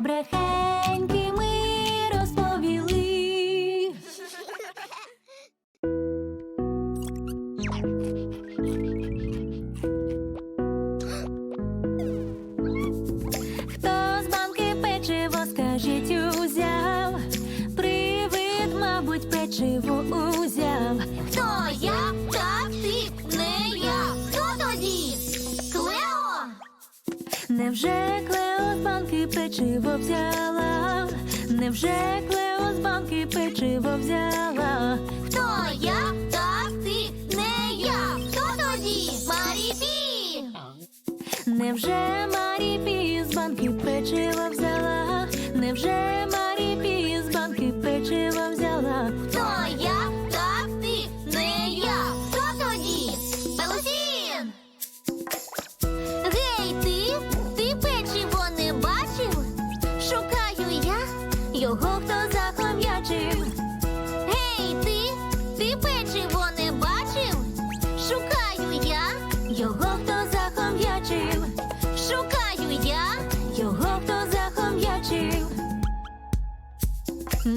dobre chęć. Невже Клео з банки печиво взяла? Хто я? Так ти не я. Хто тоді? Маріпі. Невже Марі Пі з банки печиво взяла? Невже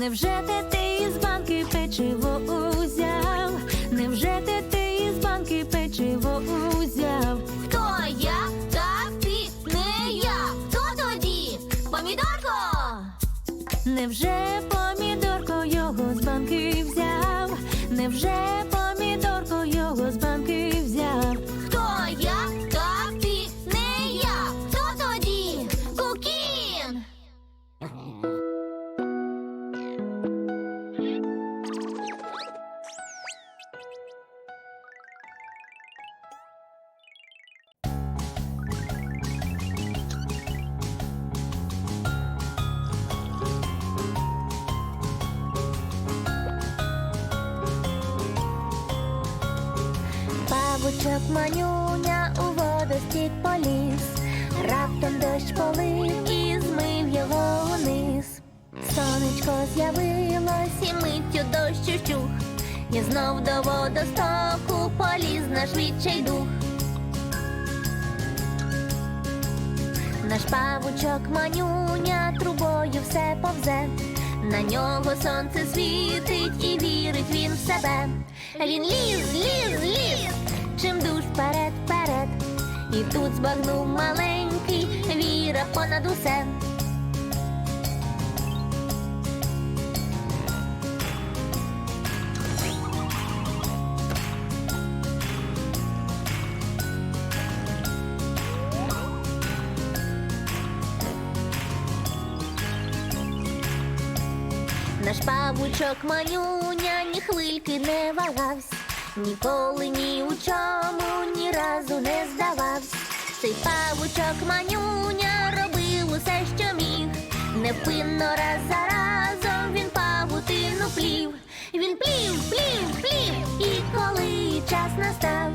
Невже те ти із банки печиво узяв? Невже те ти із банки печиво узяв? Хто я? Так ти не я. Хто тоді? Помідорко. Невже помідорко його з банки взяв? Невже помідорко його з банки взяв? Хто я? Так ти не я. Хто тоді? Кукін. Манюня у водостік поліз, раптом дощ полив і змив його униз. Сонечко з'явилось І миттю дощ ущух. і знов до водостоку поліз наш відчайдух. Наш павучок манюня трубою все повзе. На нього сонце світить і вірить він в себе. Він ліз, ліз, ліз, вперед, вперед. І тут збагнув маленький віра понад усе. Наш павучок манюня ні хвильки не вагавсь, ніколи ні у чому ні разу не здававсь. Цей павучок манюня робив усе, що міг. Невпинно раз за разом він павутину плів. Він плів, плів, плів, і коли час настав,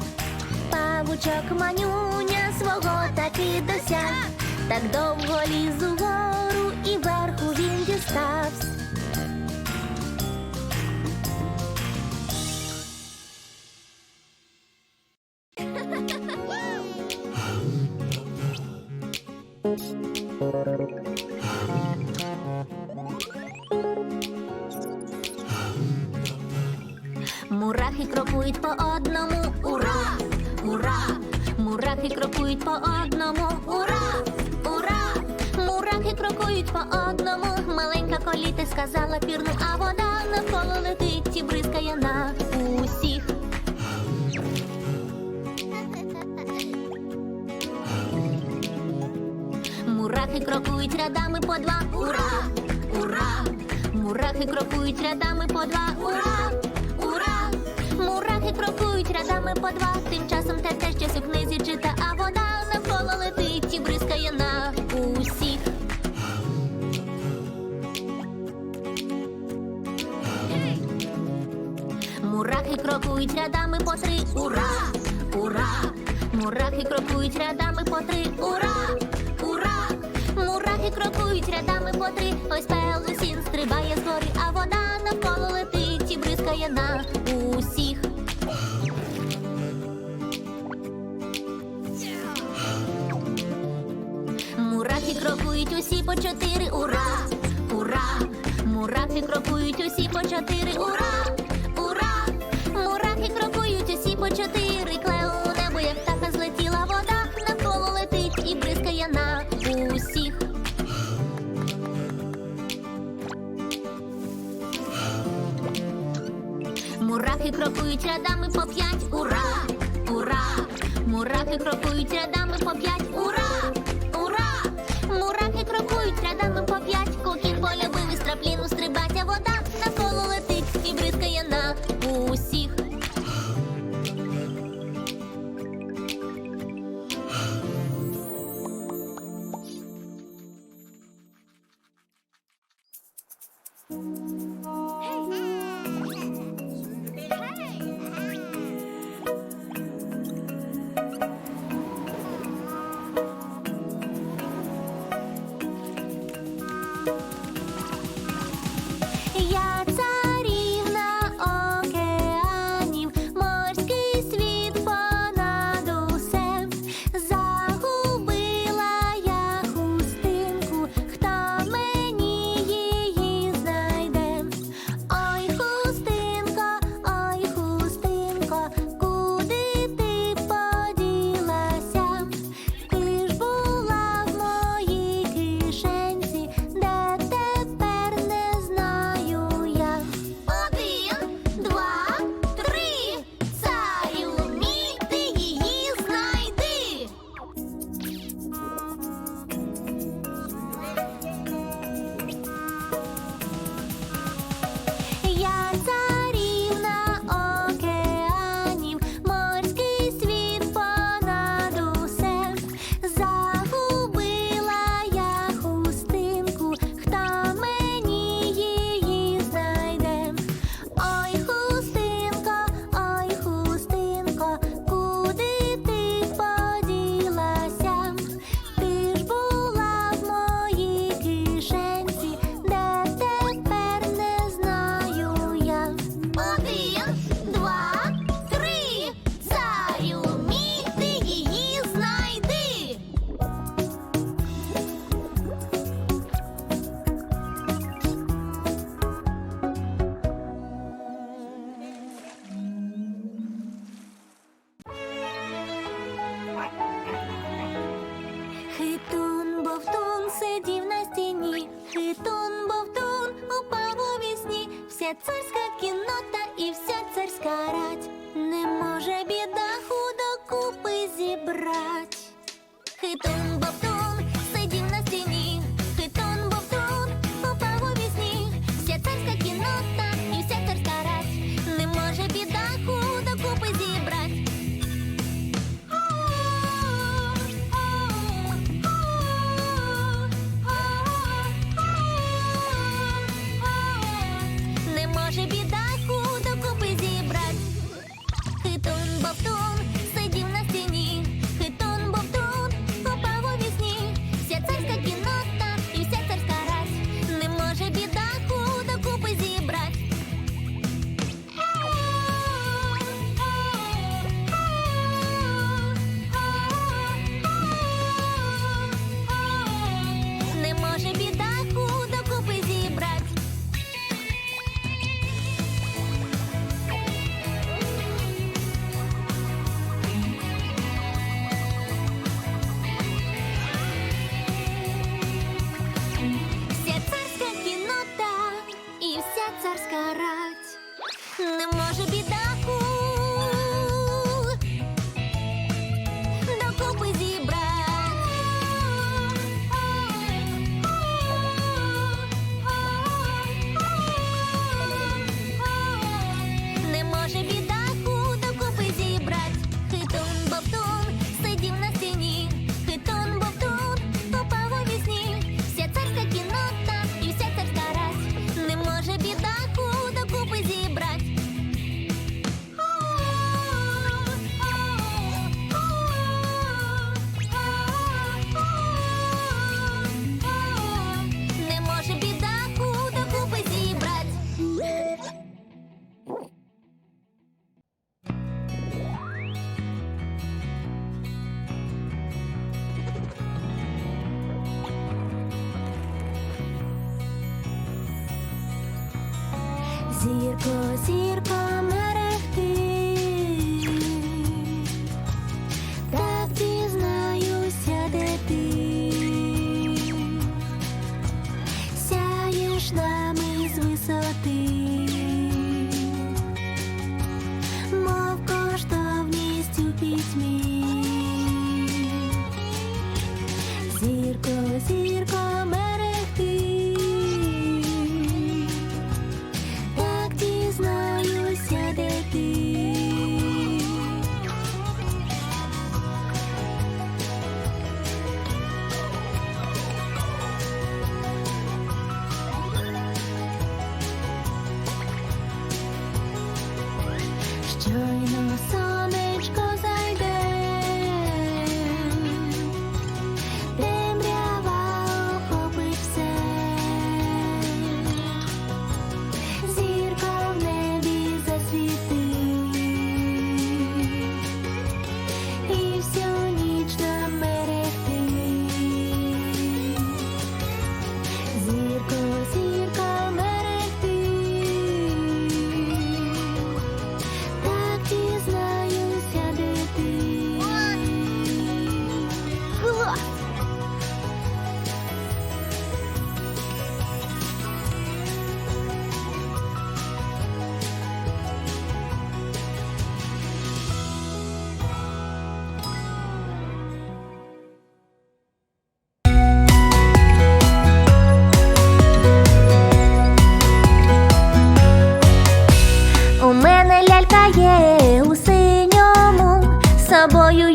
павучок манюня свого таки досяг. Так довго ліз угору і верху він діставсь. Мурахи крокують по одному, ура, ура! Мурахи крокують по одному, ура, ура! Мурахи крокують по одному. Маленька коліти сказала пірну, а вода навколо летить і бризкає на рядами по два, ура, ура! Мурахи крокують рядами по два, ура, ура! Мурахи крокують рядами по два. Тим часом те те щось у книзі чита, а вода навколо летить і бризкає на усіх. Мурахи крокують рядами по три, ура, ура! Мурахи крокують рядами по три, ура! Мурахи крокують рядами по три. Ось пелусін стрибає згори, а вода навколо летить і бризкає на усіх. Мурахи крокують усі по чотири, ура, ура! Мурахи крокують усі по чотири, ура, ура! Мурахи крокують усі по чотири. Клео крокують рядами по п'ять. Ура! Ура! Мурахи крокують рядами по п'ять. Ура! Ура! Мурахи крокують рядами по п'ять. Коки сидів на стіні, хитун бовтун упав у вісні, вся царська кіннота і вся царська рать не може біда худо купи зібрать. Хитун бовтун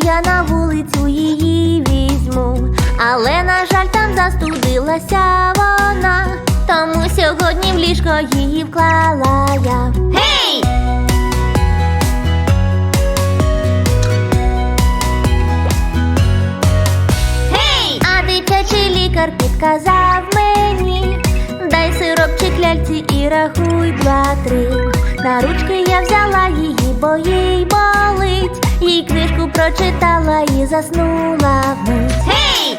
я на вулицю її візьму, але, на жаль, там застудилася вона, тому сьогодні в ліжко її вклала я. Гей! Hey! А дитячий лікар підказав мені, дай сиропчик ляльці і рахуй два-три. На ручки я взяла її, бо їй болить. Їй книжку прочитала і заснула вмить Гей!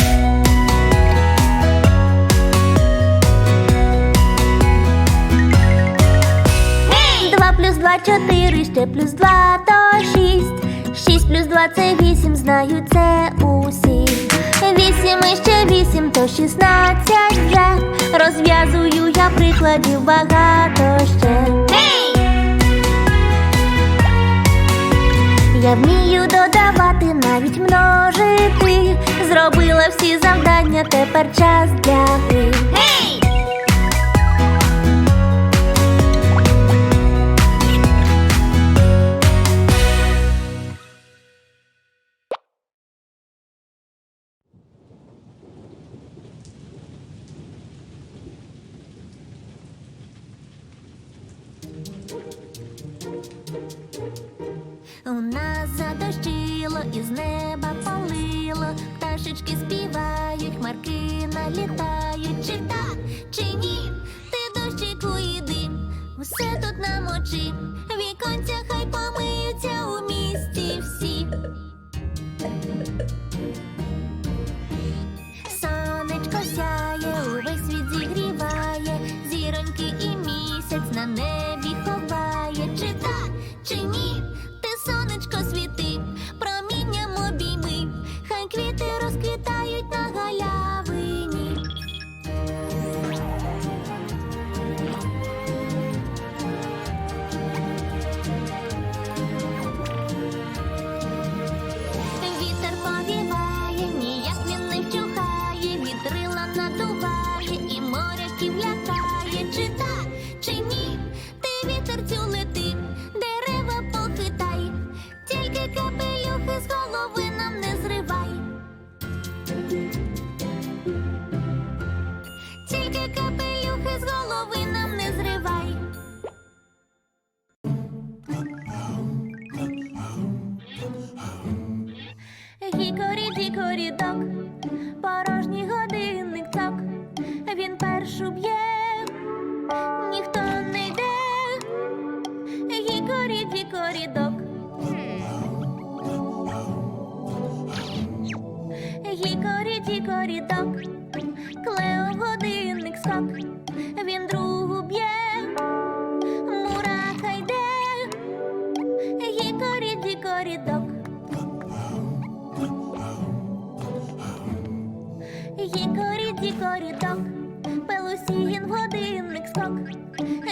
Гей! Два плюс два чотири, ще плюс два то шість. Шість плюс два це вісім, знаю це усі. Вісім і ще вісім, то шістнадцять вже. Розв'язую я прикладів багато ще. Я вмію додавати, навіть множити. Зробила всі завдання, тепер час для гри. Гей! У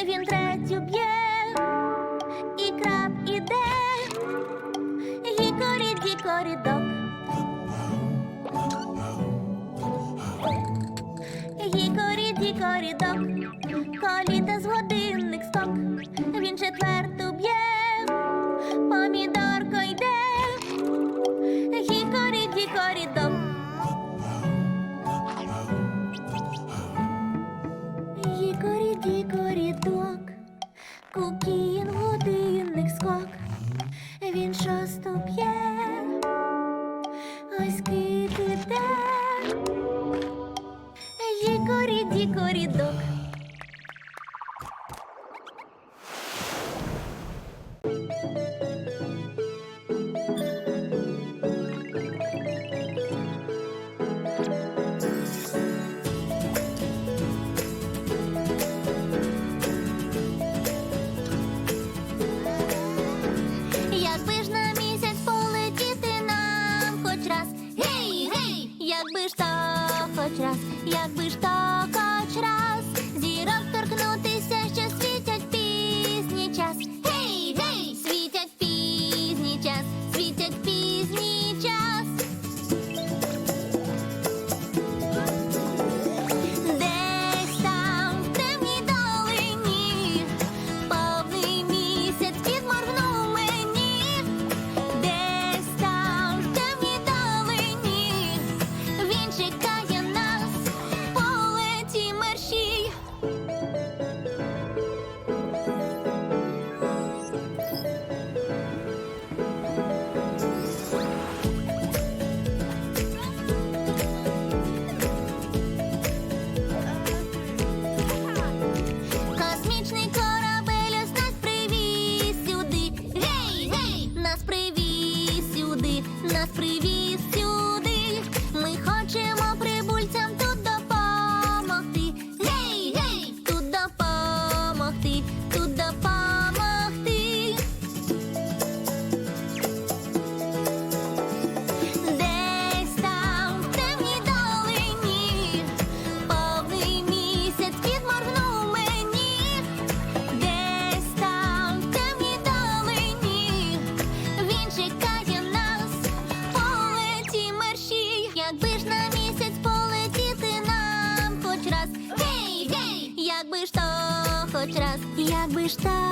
він третю б'є, і краб іде, гікорі дікорі док. Гікорі дікорі док, коліта з годинник сток, він четверту б'є, Якби ж